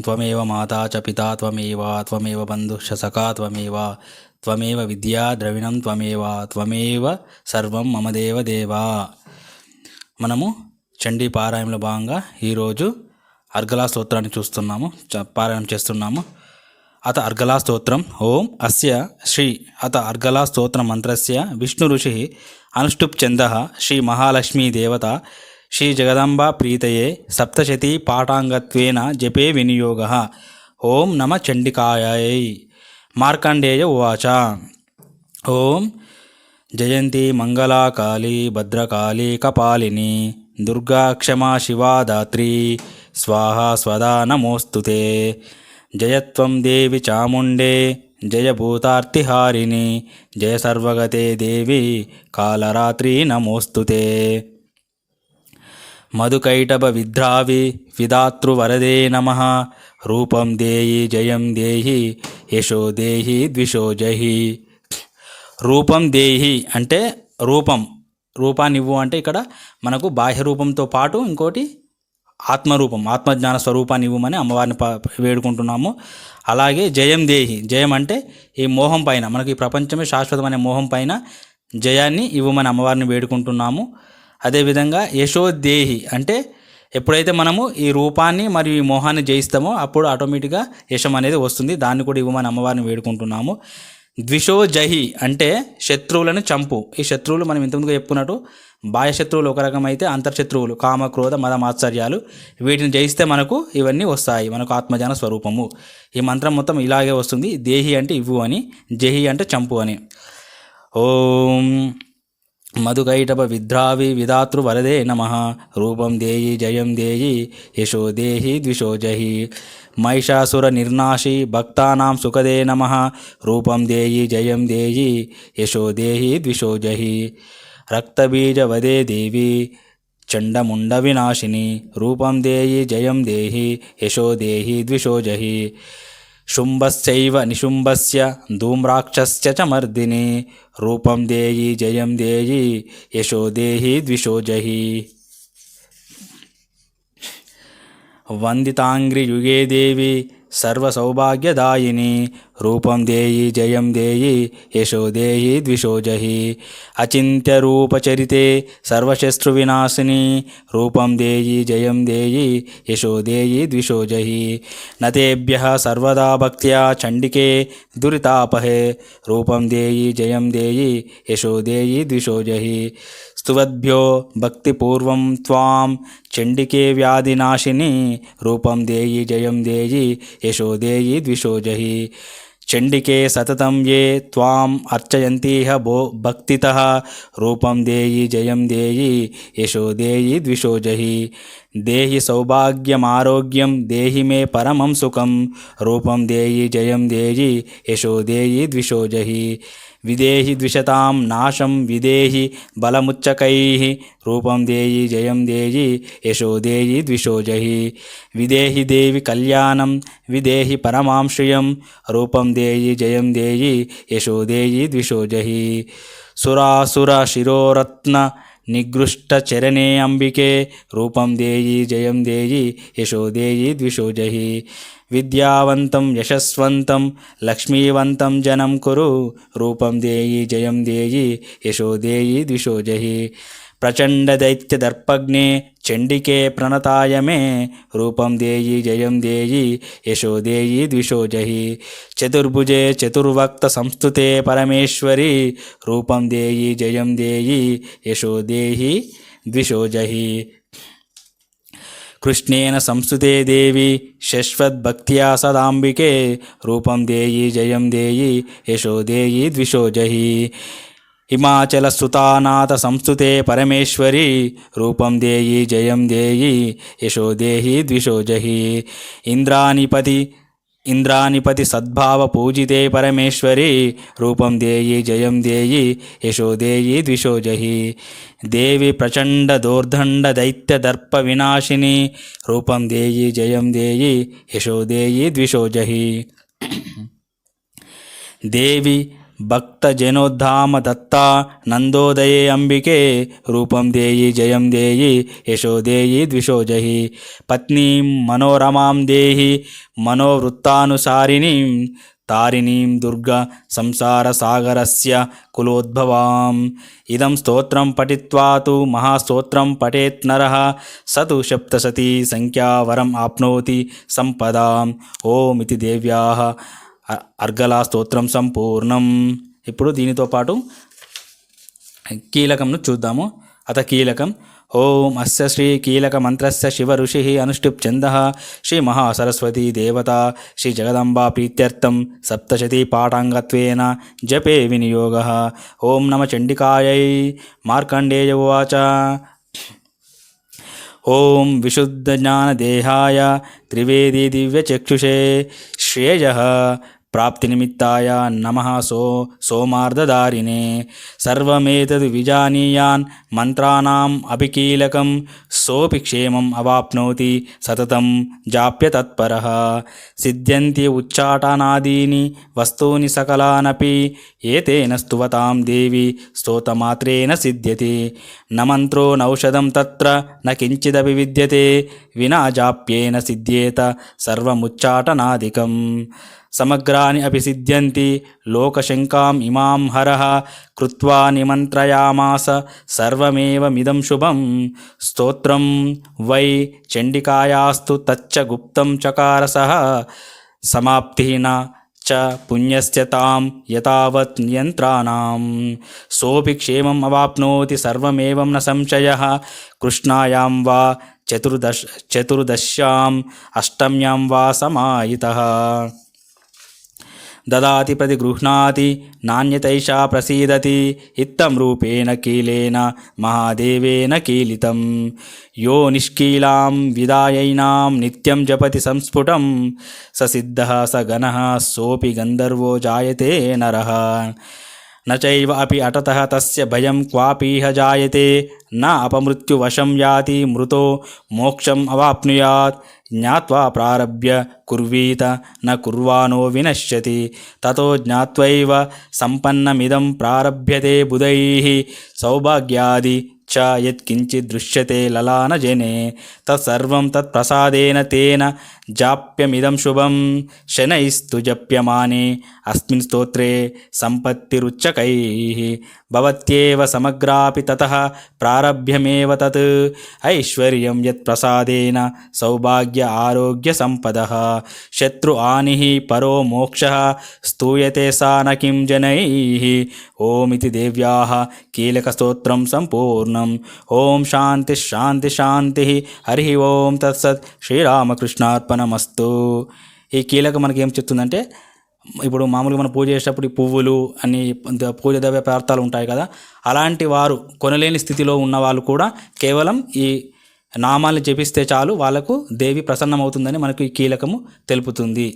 త్వమేవ మాతా చ పితా త్వమేవ త్వమేవ సఖా త్వమేవ త్వమేవ విద్యా ద్రవిణం త్వమేవ త్వమేవ సర్వం మమ మనము చండీ పారాయణంలో భాగంగా ఈరోజు అర్గలా స్తోత్రాన్ని చూస్తున్నాము పారాయణం చేస్తున్నాము. అత అర్గలా స్తోత్రం ఓం అస్య శ్రీ అత అర్గలా స్తోత్ర మంత్రస్య విష్ణు ఋషి అనుష్టుప్ చంద శ్రీ మహాలక్ష్మీ దేవత శ్రీ జగదంబా ప్రీతయే సప్తశతి పాఠాంగత్వేన జపే వినియోగ ఓం నమ చండికాయై మార్కండేయ ఉవాచ ఓం జయంతి మంగళాకాళీ భద్రకాళీ కపాలిని దుర్గా క్షమా శివాదాత్రి స్వాహా స్వదా నమోస్తుతే జయత్వం దేవి చాముండే జయభూతార్తిహారిణి జయ సర్వగతే దేవి కాలరాత్రి నమోస్తుతే మధుకైటభ విద్రావి విధాతృవరదే నమ రూపం దేయి జయం దేహి యశో దేహి ద్విషో జహి రూపం దేహి అంటే రూపం. రూపాన్ని ఇవ్వు అంటే ఇక్కడ మనకు బాహ్య రూపంతో పాటు ఇంకోటి ఆత్మరూపం ఆత్మజ్ఞాన స్వరూపాన్ని ఇవ్వమని అమ్మవారిని వేడుకుంటున్నాము. అలాగే జయం దేహి జయం అంటే ఈ మోహం పైన మనకి ఈ ప్రపంచమే శాశ్వతమైన మోహం పైన జయాన్ని ఇవ్వమని అమ్మవారిని వేడుకుంటున్నాము. అదేవిధంగా యశోదేహి అంటే ఎప్పుడైతే మనము ఈ రూపాన్ని మరియు ఈ మోహాన్ని జయిస్తామో అప్పుడు ఆటోమేటిక్గా యశం అనేది వస్తుంది. దాన్ని కూడా ఇవ్వమని అమ్మవారిని వేడుకుంటున్నాము. ద్విషో జహి అంటే శత్రువులను చంపు. ఈ శత్రువులు మనం ఇంతకుముందుగా చెప్పుకున్నట్టు బాహ్య శత్రువులు ఒక రకమైతే అంతర్శత్రువులు కామ క్రోధ మద మాత్సర్యాలు. వీటిని జయిస్తే మనకు ఇవన్నీ వస్తాయి. మనకు ఆత్మజాన స్వరూపము. ఈ మంత్రం మొత్తం ఇలాగే వస్తుంది. దేహి అంటే ఇవ్వు అని జహి అంటే చంపు అని. ఓం మధుకైటప విద్రావి విధాతృ వరదే నమ. రూపం దేయి జయం దేయి యశో దేహి ద్విషో జహి. మహిషాసుర నిర్నాశి భక్తానాం సుఖదే నమ. రూపం దేయి జయం దేయి యశో దేహి ద్విషో జహి. రక్తబీజ వదే దేవి చండముండ వినాశిని. రూపం దేయి జయం దేహి యశో దేహి ద్విషో జహి. శుంభశ్చైవ నిశుంభస్య ధూమ్రాక్షస్య చ మర్దిని రూపం దేయి జయం దేయి యశో దేహి ద్విషోజహి వందితాంగ్రియుగే దేవి सर्वसौभाग्यदायिनी। रूपं देयि जयं देयि यशो देहि द्विषोजहि अचिन्त्यरूपचरिते सर्वशत्रुविनाशिनी रूपं देयि जयं देयि यशो देहि द्विषोजहि न तेभ्यः सर्वदा भक्त्या चण्डिके दुरितापहे। रूपं देयि जयं देयि यशो देहि द्विषोजहि స్తువద్భ్యో భక్తిపూర్వం త్వాం చండికే వ్యాధినాశిని రూపం దేయి జయం దేయి యశో దేయి ద్విషోజహి చండికే సతతం ఏ త్వాం అర్చయంతీహ భో భక్తి రూపం దేయి జయం దేయి యశో దేయి ద్విషోజహి దేహి సౌభాగ్యమారోగ్యం దేహి మే పరమం సుఖం రూపం దేయి జయం దేయి యశో దేయి ద్విషోజహి విదేహి ద్విషతాం నాశం విదేహి బలముచ్చకై రూపం దేయి జయం దేయి యశో దేయి ద్విషో విదేహి దేవి కళ్యాణం విదేహి పరమాంశ్రియం రూపం దేయి జయం దేయి యశో దేయి ద్విషో సురాసుర శిరోరత్న నిగృష్ట చరణే అంబికే రూపం దేయి జయం దేయి యశో దేయి ద్విషోజహి విద్యావంతం యశస్వంతం లక్ష్మీవంతం జనం కురు రూపం దేయి జయం దేయి యశో దేయి ద్విషోజహి జహి ప్రచండ దైత్య దర్పగ్నే చండికే ప్రణతాయ మే రూపం దేయి జయం దేయి యశో దేయి ద్విషో జహి చతుర్భుజే చతుర్వక్త సంస్థుతే పరమేశ్వరి రూపం దేయి జయం దేయి యశో దేహి ద్విషో జహి కృష్ణేన సంస్థుతే దేవి శశ్వద్భక్త్యా సదాంబికే రూపం దేయి జయం దేయి యశో దేయి ద్విషో జహి హిమాచల సుతానాథ సంస్థుతే పరమేశ్వరి రూపం దేయి జయం దేయి యశో దేహి ద్విషోజహి ఇంద్రానిపతి ఇంద్రానిపతి సద్భావ పూజితే పరమేశ్వరి రూపం దేయి జయం దేయి యశో దేయి ద్విషోజహి దేవి ప్రచండ దోర్దండ దైత్య దర్ప వినాశిని రూపం దేయి జయం దేయి యశో దేయి ద్విషోజహి దేవి భక్తజనోద్ధామ దత్తా నందోదయే అంబికే రూపం దేయి జయం దేయి యశో దేయి ద్విషో జహి. పత్నీం మనోరమాం దేహి మనోవృత్తానుసారిణీం తారిణీం దుర్గా సంసారసాగరస్య కులోద్భవాం. ఇదం స్తోత్రం పఠిత్వా తు మహాస్తోత్రం పఠేత్ నర. సతు తు సంఖ్యావరం ఆప్నోతి సంపదాం. ఓమితి దేవ్యా. అర్గలా స్తోత్రం సంపూర్ణం. ఇప్పుడు దీనితో పాటు కీలకంను చూద్దాము. అత కీలకం. ఓం అస్య శ్రీ కీలక మంత్రస్య శివ ఋషి అనుష్ఠుప్ ఛంద. శ్రీ మహాసరస్వతీ దేవత. శ్రీ జగదంబా ప్రీత్యర్థం. సప్తశతీ పాఠాంగత్వేన జపే వినియోగ. ఓం నమ చండికాయై. మార్కండేయ ఉవాచ. ఓం విశుద్ధ జ్ఞానదేహాయ. త్రివేది దివ్యచక్షుషే. శ్రేయ. ప్రాప్తినిమిత్తాయ నమ సో సోమార్ధదారిణే సర్వమేతద్ విజానీయాన్ మంత్రానాం అభికీలకం సోపి క్షేమం అవాప్నోతి సతతం జాప్య తత్పర. సిద్ధ్యంతి ఉచ్చాటనాదీని వస్తూని సకలానపి ఏతేన స్తువతాం దేవి స్తోతమాత్రేణ సిద్ధ్యతి. నమంత్రో నౌషధం తత్ర నకించిదపి విద్యతే వినా జాప్యేన సిద్ధ్యేత సర్వముచ్చాటనాదికం సమగ్రాని అపి సిద్ధ్యంతి. లోకశంకాం ఇమాం హర. కృత్వా నిమంత్రయామాస. సర్వమేవమిదం శుభం. స్తోత్రం వై చండికాయాస్తు తచ్చ గుప్తం చకారస. సమాప్తిన చ పుణ్యస్య యథావత్ యతావత్ నియంత్రాణం. సోపి క్షేమం అవాప్నోతి సర్వమేవం న సంశయ. కృష్ణాయాం వా చతుర్దశ చతుర్దశ్యాం. అష్టమ్యాం వా సమాయిత. దదాతి ప్రతి గృహ్ణాతి నాణ్యతైషా ప్రసీదతి ఇత్తం రూపేణ కీలేన మహాదేవేన కీలితం యో నిష్కీలాం విదాయైనాం నిత్యం జపతి సంస్ఫుటం స సిద్ధः స గణः సోపి గంధర్వో జాయతే నర न चैव अपि अटतः तस्य भयं क्वापीह जायते न अपमृत्युवशं याति मृतो मोक्षम् अवाप्नुयात् ज्ञात्वा प्रारभ्य कुर्वीत न कुर्वाणो विनश्यति ततो ज्ञात्वैव सम्पन्नमिदं प्रारभ्यते बुधैः सौभाग्यादि च यत्किञ्चित् दृश्यते ललानजने तत्सर्वं तत्प्रसादेन तेन जाप्यमिदं शुभं शनैस्तु जप्यमाने अस्मिन् स्तोत्रे सम्पत्तिरुच्चकैः भवत्येव समग्रापि ततः प्रारभ्यमेव तत् ऐश्वर्यं यत्प्रसादेन सौभाग्य आरोग्यसम्पदः शत्रु आनिः परो मोक्षः स्तूयते सा न किं जनैः ओमिति देव्याः कीलकस्तोत्रं పూర్ణం ఓం శాంతి శాంతి శాంతి హరి ఓం తత్సత్ శ్రీరామకృష్ణార్పణమస్తు ఈ కీలక మనకి ఏం చెప్తుందంటే ఇప్పుడు మామూలుగా మనం పూజ చేసేటప్పుడు ఈ పువ్వులు అని పూజ ద్రవ్య పదార్థాలు ఉంటాయి కదా అలాంటి వారు కొనలేని స్థితిలో ఉన్న వాళ్ళు కూడా కేవలం ఈ నామాలను జపిస్తే చాలు వాళ్ళకు దేవి ప్రసన్నమవుతుందని మనకు ఈ కీలకము తెలుపుతుంది.